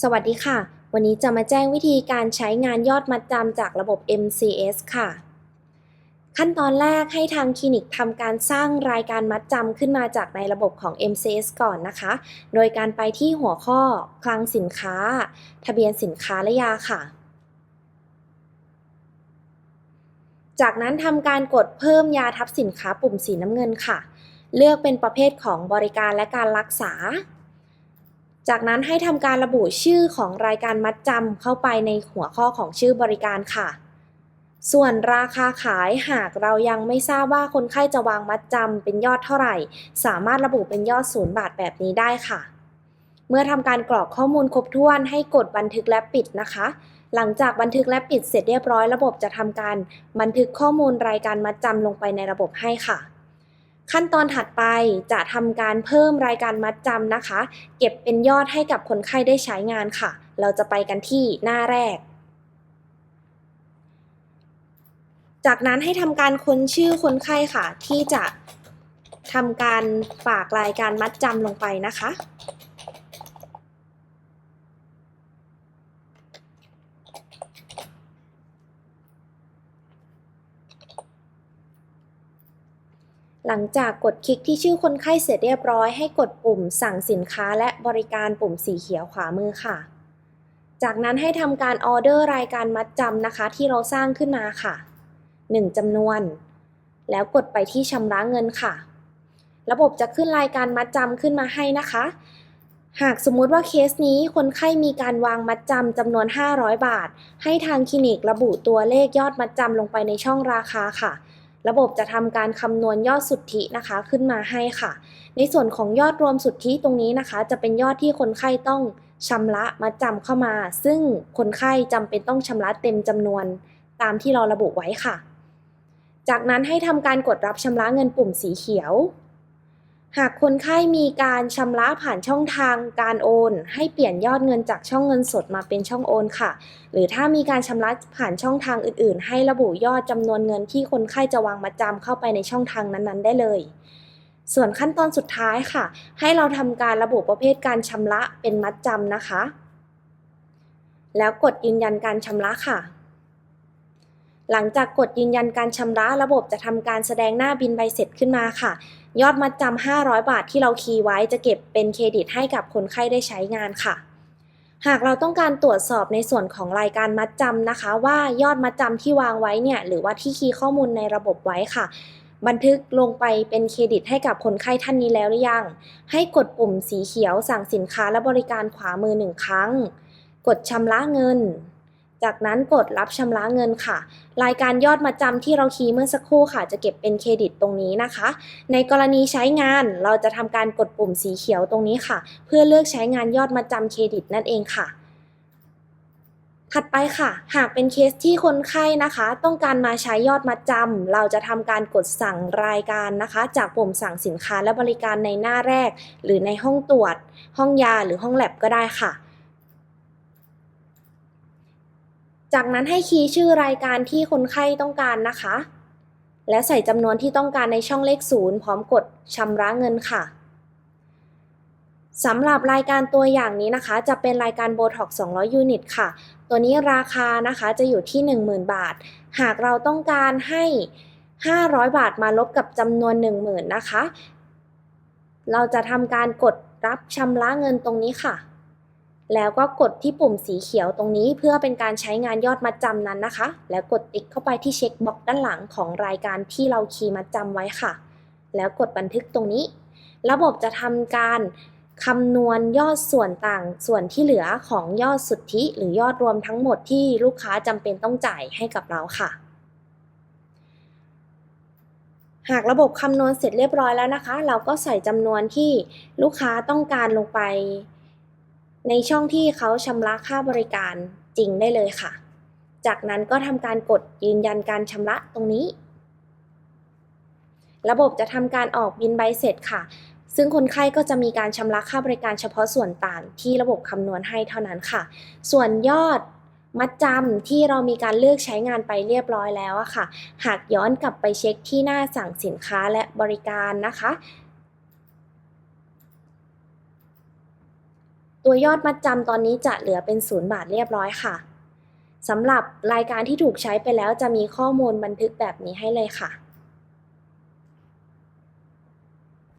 สวัสดีค่ะ วันนี้จะมาแจ้งวิธีการใช้งานยอดมัดจำจากระบบ MCS ค่ะ ขั้นตอนแรกให้ทางคลินิกทำการสร้างรายการมัดจำขึ้นมาจากในระบบของ MCS ก่อนนะคะ โดยการไปที่หัวข้อ คลังสินค้า ทะเบียนสินค้าและยาค่ะ จากนั้นทำการกดเพิ่มยาทับสินค้าปุ่มสีน้ำเงินค่ะ เลือกเป็นประเภทของบริการและการรักษา จากนั้นให้ทำการระบุชื่อของรายการมัดจำเข้าไปในหัวข้อของชื่อบริการค่ะ ส่วนราคาขายหากเรายังไม่ทราบว่าคนไข้จะวางมัดจำเป็นยอดเท่าไหร่ สามารถระบุเป็นยอดศูนย์บาทแบบนี้ได้ค่ะ เมื่อทำการกรอกข้อมูลครบถ้วนให้กดบันทึกและปิดนะคะ หลังจากบันทึกและปิดเสร็จเรียบร้อย ระบบจะทำการบันทึกข้อมูลรายการมัดจำลงไปในระบบให้ค่ะ ขั้นตอนถัดไปจะทำการเพิ่มรายการมัดจำนะคะ เก็บเป็นยอดให้กับคนไข้ได้ใช้งานค่ะ เราจะไปกันที่หน้าแรก จากนั้นให้ทำการค้นชื่อคนไข้ค่ะ ที่จะทำการฝากรายการมัดจำลงไปนะคะ หลังจากกดคลิกที่ชื่อคนไข้เสร็จเรียบร้อยให้กดปุ่มสั่งสินค้าและบริการปุ่มสีเขียวขวามือค่ะ จากนั้นให้ทำการออเดอร์รายการมัดจำนะคะ ที่เราสร้างขึ้นมาค่ะ 1จำนวน แล้วกดไปที่ชำระเงินค่ะ ระบบจะขึ้นรายการมัดจำขึ้นมาให้นะคะ หากสมมุติว่าเคสนี้คนไข้มีการวางมัดจำจำนวน 500 บาท ให้ทางคลินิกระบุตัวเลขยอดมัดจำลงไปในช่องราคาค่ะ ระบบจะทำการคำนวณยอดสุทธินะคะขึ้นมาให้ค่ะ ในส่วนของยอดรวมสุทธิตรงนี้นะคะ จะเป็นยอดที่คนไข้ต้องชำระมาจำเข้ามา ซึ่งคนไข้จำเป็นต้องชำระเต็มจำนวนตามที่เราระบุไว้ค่ะ จากนั้นให้ทำการกดรับชำระเงินปุ่มสีเขียว หากคนไข้มีการชำระผ่านช่องทางการโอน ให้เปลี่ยนยอดเงินจากช่องเงินสดมาเป็นช่องโอนค่ะ หรือถ้ามีการชำระผ่านช่องทางอื่น ๆ ให้ระบุยอดจำนวนเงินที่คนไข้จะวางมาจำเข้าไปในช่องทางนั้น ๆ ได้เลย ส่วนขั้นตอนสุดท้ายค่ะ ให้เราทำการระบุประเภทการชำระเป็นมัดจำนะคะ แล้วกดยืนยันการชำระค่ะ หลังจากกดยืนยันการชำระระบบจะทำการแสดงหน้าบินใบเสร็จขึ้นมาค่ะ ยอดมัดจำ500 บาทที่เราคีย์ไว้จะเก็บเป็นเครดิตให้กับคนไข้ได้ใช้งานค่ะ หากเราต้องการตรวจสอบในส่วนของรายการมัดจำนะคะ ว่ายอดมัดจำที่วางไว้เนี่ยหรือว่าที่คีย์ข้อมูลในระบบไว้ค่ะบันทึกลงไปเป็นเครดิตให้กับคนไข้ท่านนี้แล้วหรือยัง ให้กดปุ่มสีเขียวสั่งสินค้าและบริการขวามือหนึ่งครั้ง กดชำระเงิน จากนั้นกดรับชำระเงินค่ะ รายการยอดมาจำที่เราคีย์เมื่อสักครู่ค่ะ จะเก็บเป็นเครดิตตรงนี้นะคะ ในกรณีใช้งานเราจะทำการกดปุ่มสีเขียวตรงนี้ค่ะ เพื่อเลือกใช้งานยอดมาจำเครดิตนั่นเองค่ะถัดไปค่ะ หากเป็นเคสที่คนไข้นะคะ ต้องการมาใช้ยอดมัดจำเราจะทำการกดสั่งรายการนะคะ จากปุ่มสั่งสินค้าและบริการในหน้าแรก หรือในห้องตรวจ ห้องยาหรือห้องแลบก็ได้ค่ะ จากนั้นให้คีย์ชื่อรายการที่คนไข้ต้องการนะคะ และใส่จำนวนที่ต้องการในช่องเลขศูนย์พร้อมกดชำระเงินค่ะสำหรับรายการตัวอย่างนี้นะคะ จะเป็นรายการ Botox 200 ยูนิตค่ะ ตัวนี้ราคานะคะจะอยู่ที่ 10,000 บาท หากเราต้องการให้ 500 บาทมาลบกับจำนวน 10,000 นะคะ เราจะทำการกดรับชำระเงินตรงนี้ค่ะ แล้วก็กดที่ปุ่มสีเขียวตรงนี้เพื่อเป็นการใช้งานยอดมัดจำนั้นนะคะ แล้วกดติ๊กเข้าไปที่เช็คบ็อกด้านหลังของรายการที่เราคีย์มัดจำไว้ค่ะ แล้วกดบันทึกตรงนี้ ระบบจะทำการคำนวณยอดส่วนต่างส่วนที่เหลือของยอดสุทธิ หรือยอดรวมทั้งหมดที่ลูกค้าจำเป็นต้องจ่ายให้กับเราค่ะ หากระบบคำนวณเสร็จเรียบร้อยแล้วนะคะ เราก็ใส่จำนวนที่ลูกค้าต้องการลงไป ในช่องที่เขาชำระค่าบริการจริงได้เลยค่ะ จากนั้นก็ทำการกดยืนยันการชำระตรงนี้ ระบบจะทำการออกบินใบเสร็จค่ะ ซึ่งคนไข้ก็จะมีการชำระค่าบริการเฉพาะส่วนต่างที่ระบบคำนวณให้เท่านั้นค่ะ ส่วนยอดมัดจำที่เรามีการเลือกใช้งานไปเรียบร้อยแล้วอะค่ะ หากย้อนกลับไปเช็คที่หน้าสั่งสินค้าและบริการนะคะ ตัวยอดมัดจำตอนนี้จะเหลือเป็นศูนย์บาทเรียบร้อยค่ะสำหรับรายการที่ถูกใช้ไปแล้วจะมีข้อมูลบันทึกแบบนี้ให้เลยค่ะ